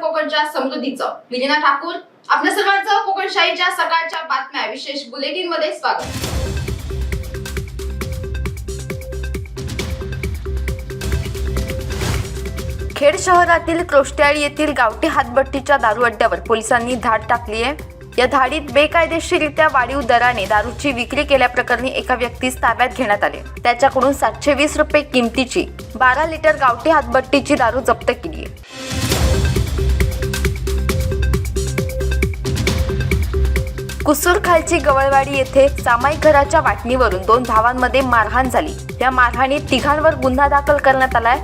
कोकणच्या समृद्धीचं. विलिना ठाकूर आपल्या सर्वांचं कोकणशाहीच्या सकाळच्या बातम्या. विशेष बुलेटिनमध्ये स्वागत. खेड शहरातील क्रोष्ट्याळी येथील गावठी हातभट्टीच्या दारू अड्ड्यावर पोलिसांनी धाड टाकली आहे. या धाडीत बेकायदेशीरित्या वाढीव दराने दारूची विक्री केल्याप्रकरणी एका व्यक्तीस ताब्यात घेण्यात आले. त्याच्याकडून सातशे वीस रुपये किमतीची बारा लिटर गावठी हातभट्टीची दारू जप्त केली कुसूरखालची कुसूर खालची गवळवाडी येथे सामायिक घराच्या वाटणीवरून दोन भावांमध्ये मारहाण झाली. या मारहाणीत तिघांवर गुन्हा दाखल करण्यात आलाय.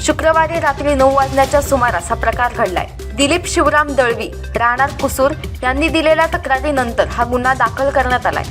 शुक्रवारी रात्री नऊ वाजण्याच्या सुमारास हा प्रकार घडलाय. दिलीप शिवराम दळवी राहणार कुसूर यांनी दिलेल्या तक्रारीनंतर हा गुन्हा दाखल करण्यात आलाय.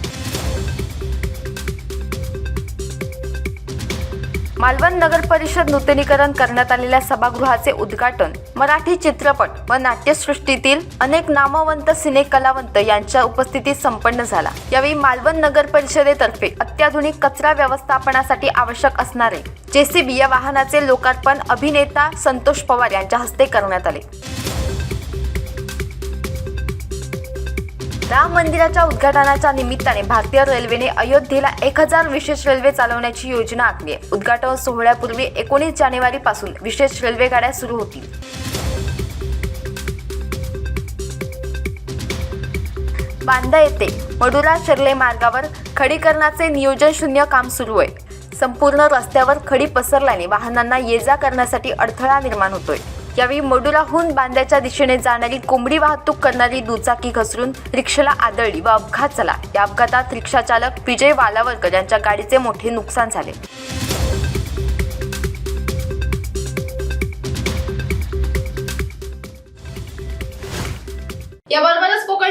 मालवण नगर परिषद नूतनीकरण करण्यात आलेल्या सभागृहाचे उद्घाटन मराठी चित्रपट व नाट्यसृष्टीतील अनेक नामवंत सिने कलावंत यांच्या उपस्थितीत संपन्न झाला. यावेळी मालवण नगर परिषदेतर्फे अत्याधुनिक कचरा व्यवस्थापनासाठी आवश्यक असणारे जेसीबी या वाहनाचे लोकार्पण अभिनेता संतोष पवार यांच्या हस्ते करण्यात आले. राम मंदिराच्या उद्घाटनाच्या निमित्ताने भारतीय रेल्वेने अयोध्येला एक हजार विशेष रेल्वे चालवण्याची योजना आखली आहे. उद्घाटन सोहळ्यापूर्वी एकोणीस जानेवारी पासून विशेष रेल्वे गाड्या सुरू होतील. बांदा येथे मडुरा शिर्ले मार्गावर खडीकरणाचे नियोजन शून्य काम सुरू आहे. संपूर्ण रस्त्यावर खडी पसरल्याने वाहनांना ये जा करण्यासाठी अडथळा निर्माण होतोय. यावेळी मडुराहून बांद्याच्या दिशेने जाणारी कोंबडी वाहतूक करणारी दुचाकी घसरून रिक्षाला आदळली व अपघात झाला. या अपघातात रिक्षा चालक विजय वालावरकर यांच्या गाडीचे मोठे नुकसान झाले. याबरोबरच